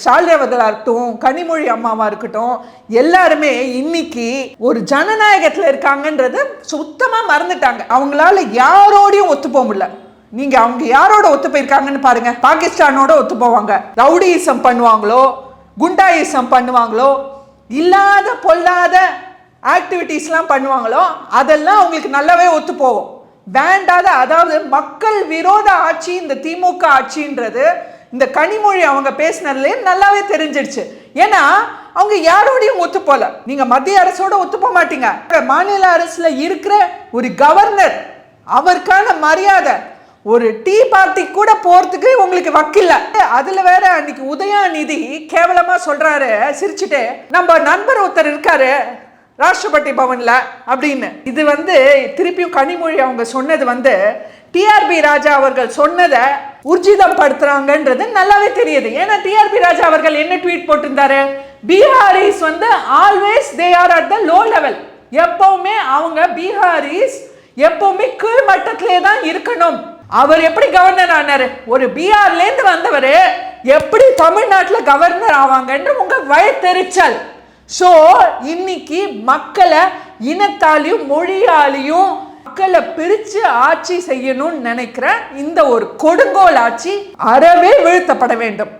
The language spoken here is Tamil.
ஸ்டாலினி இருக்கட்டும் கனிமொழி அம்மாவாக இருக்கட்டும் எல்லாருமே இன்னைக்கு ஒரு ஜனநாயகத்தில் இருக்காங்கன்றத சுத்தமாக மறந்துட்டாங்க. அவங்களால யாரோடையும் ஒத்து போக முடியல. நீங்க அவங்க யாரோட ஒத்து போயிருக்காங்கன்னு பாருங்க. பாகிஸ்தானோட ஒத்து போவாங்க. ரவுடியிசம் பண்ணுவாங்களோ குண்டாயிசம் பண்ணுவாங்களோ இல்லாத பொல்லாத ஆக்டிவிட்டீஸ்லாம் பண்ணுவாங்களோ அதெல்லாம் அவங்களுக்கு நல்லாவே ஒத்து போகும். வேண்டாத அதாவது மக்கள் விரோத ஆட்சி இந்த திமுக ஆட்சின்றது இந்த கனிமொழி அவங்க பேசினதுலே நல்லாவே தெரிஞ்சிடுச்சு. ஏன்னா அவங்க யாரோடையும் ஒத்து போல நீங்க மத்திய அரசோட ஒத்து போக மாட்டீங்க மாநில அரசுல இருக்கிற ஒரு கவர்னர் அவருக்கான மரியாதை ஒரு டீ பார்ட்டி கூட போறதுக்கு உங்களுக்கு வக்கில்ல. அதுல வேற அன்னைக்கு உதயாநிதி கேவலமா சொல்றாரு சிரிச்சுட்டு நம்ம நண்பர் ஒருத்தர் இருக்காரு ராஷ்டிரபதி பவன்ல அப்படின்னு. இது வந்து திருப்பியும் கனிமொழி அவங்க சொன்னது வந்து டிஆர்பி ராஜா அவர்கள் சொன்னதை ஊர்ஜிதப்படுத்துகிறாங்கன்றது நல்லாவே தெரியுது. ஏன்னா டிஆர்பி ராஜா அவர்கள் என்ன ட்வீட் போட்டிருந்தாரு? பீகாரிஸ் வந்து always they are at the low level எப்பவுமே அவங்க பீகாரிஸ் எப்பவுமே கீழ் மட்டத்திலே தான் இருக்கணும். அவர் எப்படி கவர்னர் ஆனாரு? ஒரு பீகார்ல இருந்து வந்தவர் எப்படி தமிழ்நாட்டில் கவர்னர் ஆவாங்கன்ற உங்க வயத்தெரிச்சல் ஸோ இன்னைக்கு மக்களை இனத்தாலையும் மொழியாலையும் மக்களை பிரித்து ஆட்சி செய்யணும்னு நினைக்கிற இந்த ஒரு கொடுங்கோல் ஆட்சி அறவே வீழ்த்தப்பட வேண்டும்.